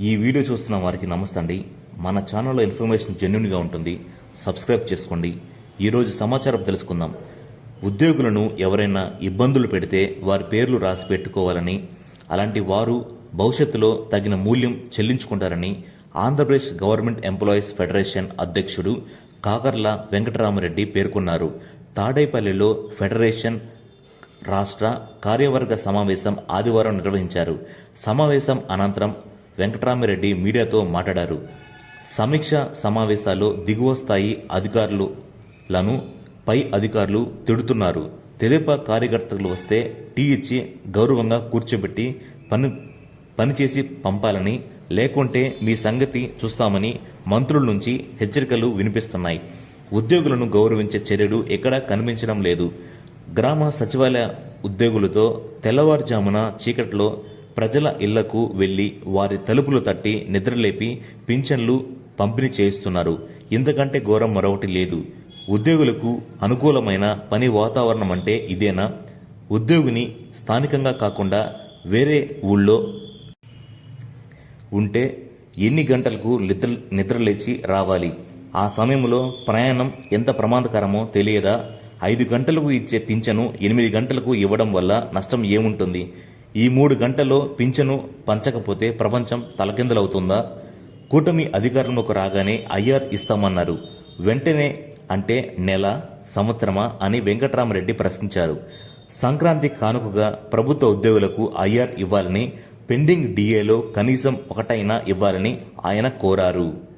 ఈ వీడియో చూస్తున్న వారికి నమస్తే అండి మన ఛానల్లో ఇన్ఫర్మేషన్ జెన్యున్గా ఉంటుంది. సబ్స్క్రైబ్ చేసుకోండి. ఈరోజు సమాచారం తెలుసుకుందాం. ఉద్యోగులను ఎవరైనా ఇబ్బందులు పెడితే వారి పేర్లు రాసి పెట్టుకోవాలని అలాంటి వారు భవిష్యత్తులో తగిన మూల్యం చెల్లించుకుంటారని ఆంధ్రప్రదేశ్ గవర్నమెంట్ ఎంప్లాయీస్ ఫెడరేషన్ అధ్యక్షుడు కాకర్ల వెంకటరామరెడ్డి పేర్కొన్నారు. తాడేపల్లిలో ఫెడరేషన్ రాష్ట్ర కార్యవర్గ సమావేశం ఆదివారం నిర్వహించారు. సమావేశం అనంతరం వెంకటరామిరెడ్డి మీడియాతో మాట్లాడారు. సమీక్ష సమావేశాల్లో దిగువ స్థాయి అధికారులను పై అధికారులు తిడుతున్నారు. తెదేపా కార్యకర్తలు వస్తే టీ ఇచ్చి గౌరవంగా కూర్చోబెట్టి పని పనిచేసి పంపాలని లేకుంటే మీ సంగతి చూస్తామని మంత్రుల నుంచి హెచ్చరికలు వినిపిస్తున్నాయి. ఉద్యోగులను గౌరవించే చర్యలు ఎక్కడా కనిపించడం లేదు. గ్రామ సచివాలయ ఉద్యోగులతో తెల్లవారుజామున చీకట్లో ప్రజల ఇళ్ళకు వెళ్ళి వారి తలుపులు తట్టి నిద్రలేపి పింఛన్లు పంపిణీ చేయిస్తున్నారు. ఇంతకంటే ఘోరం మరొకటి లేదు. ఉద్యోగులకు అనుకూలమైన పని వాతావరణం అంటే ఇదేనా? ఉద్యోగిని స్థానికంగా కాకుండా వేరే ఊళ్ళో ఉంటే ఎన్ని గంటలకు నిద్ర నిద్రలేచి రావాలి? ఆ సమయంలో ప్రయాణం ఎంత ప్రమాదకరమో తెలియదా? ఐదు గంటలకు ఇచ్చే పింఛను ఎనిమిది గంటలకు ఇవ్వడం వల్ల నష్టం ఏముంటుంది? ఈ మూడు గంటల్లో పింఛను పంచకపోతే ప్రపంచం తలకిందులవుతుందా? కూటమి అధికారంలోకి రాగానే ఐఆర్ ఇస్తామన్నారు. వెంటనే అంటే నెల సంవత్సరమా అని వెంకట్రామరెడ్డి ప్రశ్నించారు. సంక్రాంతి కానుకగా ప్రభుత్వ ఉద్యోగులకు ఐఆర్ ఇవ్వాలని పెండింగ్ డిఏలో కనీసం ఒకటైనా ఇవ్వాలని ఆయన కోరారు.